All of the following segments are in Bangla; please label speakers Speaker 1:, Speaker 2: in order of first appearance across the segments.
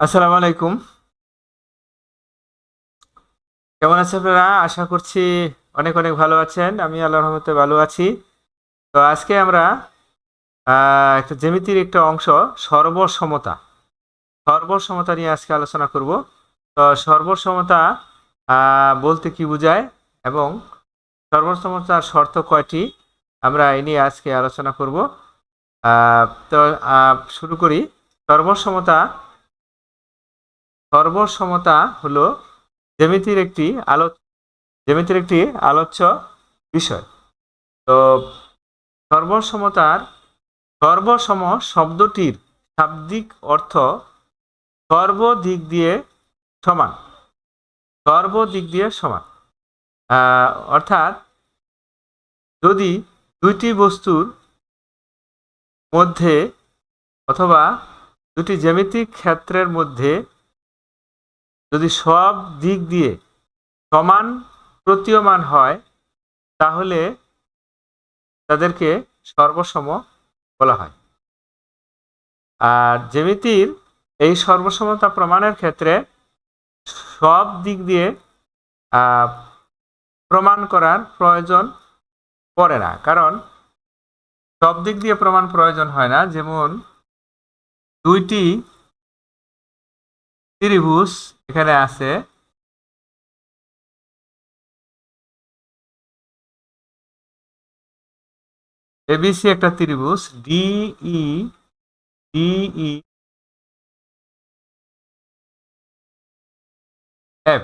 Speaker 1: আসসালামু আলাইকুম। কেমন আছেন আপনারা? আশা করছি অনেক অনেক ভালো আছেন। আমি আল্লাহর রহমতে ভালো আছি। তো আজকে আমরা একটা জ্যামিতির একটা অংশ, সর্বসমতা। সর্বসমতা নিয়ে আজকে আলোচনা করব। তো সর্বসমতা বলতে কি বোঝায় এবং সর্বসমতার শর্ত কয়টি আমরা এই নিয়ে আজকে আলোচনা করব। তো শুরু করি। সর্বসমতা সর্বসমতা হলো জ্যামিতির একটি আলো জ্যামিতির একটি আলোচ্য বিষয়। তো সর্বসমতার সর্বসম শব্দটির শাব্দিক অর্থ সর্বদিক দিয়ে সমান। সর্বদিক দিয়ে সমান। অর্থাৎ যদি দুইটি বস্তুর মধ্যে অথবা দুটি জ্যামিতিক ক্ষেত্রের মধ্যে যদি সব দিক দিয়ে সমান প্রতীয়মান হয়, তাহলে তাদেরকে সর্বসম বলা হয়। আর জ্যামিতির এই সর্বসমতা প্রমাণের ক্ষেত্রে সব দিক দিয়ে প্রমাণ করার প্রয়োজন পড়ে না। কারণ সব দিক দিয়ে প্রমাণ প্রয়োজন হয় না। যেমন দুইটি ত্রিভুজ এখানে আছে এবিসি একটা ত্রিভুজ ডিই ডিই এফ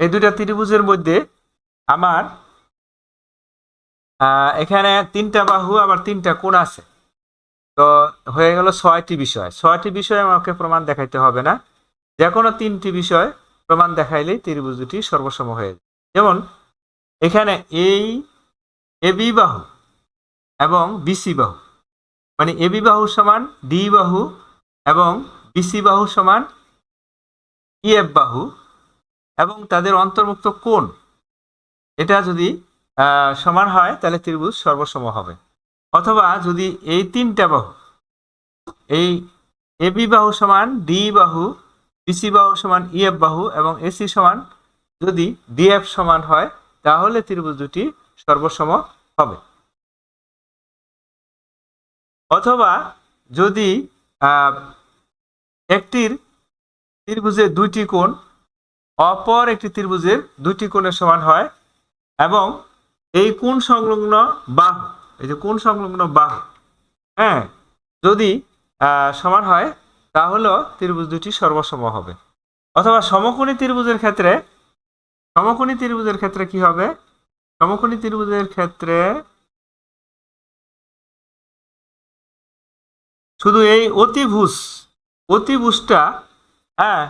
Speaker 1: এই দুটা ত্রিভুজের মধ্যে আমার এখানে তিনটা বাহু, আবার তিনটা কোণ আছে। তো হয়ে গেল ছয়টি বিষয়। ছয়টি বিষয় আমাকে প্রমাণ দেখাইতে হবে না। যে কোনো তিনটি বিষয় প্রমাণ দেখাইলেই ত্রিভুজ দুটি সর্বসম হয়ে যায়। যেমন, এখানে এই এবি বাহু এবং বিসি বাহু। মানে এবি বাহু সমান ডি বাহু এবং বিসি বাহু সমান ইএফ বাহু এবং তাদের অন্তর্ভুক্ত কোণ। এটা যদি সমান হয়, তাহলে ত্রিভুজ সর্বসম হবে। অথবা যদি এই তিনটা বাহু, এই এবি বাহু সমান ডি বাহু বিসি বাহু সমান ইএফ বাহু এবং এসি সমান যদি ডিএফ সমান হয়, তাহলে ত্রিভুজ দুটি সর্বসম হবে। অথবা যদি একটির ত্রিভুজের দুইটি কোণ অপর একটি ত্রিভুজের দুইটি কোণের সমান হয় এবং এই কোণ সংলগ্ন বাহু, এই যে কোণ সংলগ্ন বাহু হ্যাঁ যদি সমান হয় তাহলেও ত্রিভুজ দুটি সর্বসম হবে। অথবা সমকোণী ত্রিভুজের ক্ষেত্রে, সমকোণী ত্রিভুজের ক্ষেত্রে কি হবে? সমকোণী ত্রিভুজের ক্ষেত্রে শুধু এই অতিভুজ, অতিভুজটা হ্যাঁ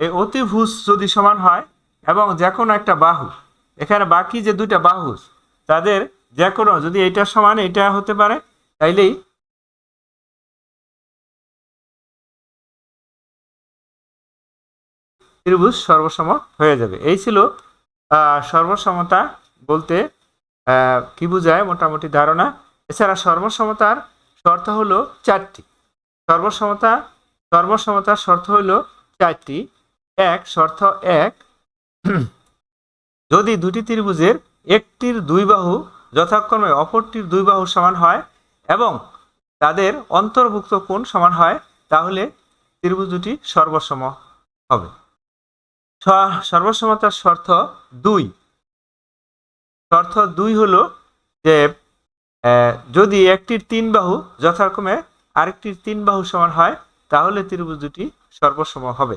Speaker 1: এই অতিভুজ যদি সমান হয় এবং যে কোনো একটা বাহু, এখানে বাকি যে দুইটা বাহু, তাদের যে কোনো যদি এইটা সমান এটা হতে পারে, তাইলেই ত্রিভুজ সর্বসম হয়ে যাবে। এই ছিল সর্বসমতা বলতে কি বোঝায় মোটামুটি ধারণা? এছাড়া সর্বসমতার শর্ত হলো চারটি। সর্বসমতা, সর্বসমতার শর্ত হলো চারটি। এক, শর্ত এক, যদি দুটি ত্রিভুজের একটির দুই বাহু যথাক্রমে অপরটির দুই বাহু সমান হয় এবং তাদের অন্তর্ভুক্ত কোণ সমান হয়, তাহলে ত্রিভুজ দুটি সর্বসম হবে। সর্বসমতার শর্ত দুই। শর্ত দুই হলো যে যদি একটির তিন বাহু যথাক্রমে আরেকটির তিন বাহু সমান হয়, তাহলে ত্রিভুজ দুটি সর্বসম হবে।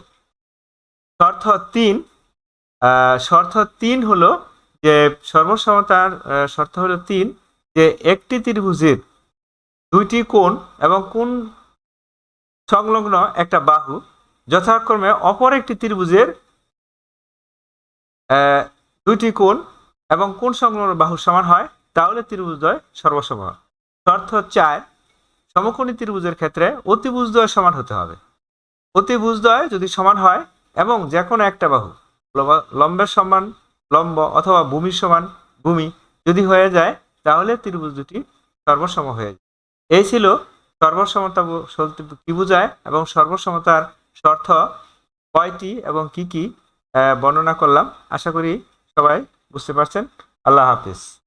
Speaker 1: শর্ত তিন শর্ত তিন হলো যে, সর্বসমতার শর্ত হলো তিন যে, একটি ত্রিভুজের দুইটি কোণ এবং কোণ সংলগ্ন একটা বাহু যথাক্রমে অপর একটি ত্রিভুজের দুইটি কোণ এবং কোণ সংলগ্ন বাহু সমান হয়, তাহলে ত্রিভুজদ্বয় সর্বসম হয়। শর্ত চার, সমকোণী ত্রিভুজের ক্ষেত্রে অতিভুজদ্বয় সমান হতে হবে। অতিভুজদ্বয় যদি সমান হয় এবং যে কোনো একটা বাহু লম্বের সমান, লম্ব অথবা ভূমির সমান, ভূমি যদি হয়ে যায়, তাহলে ত্রিভুজ দুটি সর্বসম হয়ে যায়। এই ছিল সর্বসমতা কি বোঝায় এবং সর্বসমতার শর্ত কয়টি এবং কি কি? বর্ণনা করলাম। আশা করি সবাই বুঝতে পারছেন। আল্লাহ হাফিজ।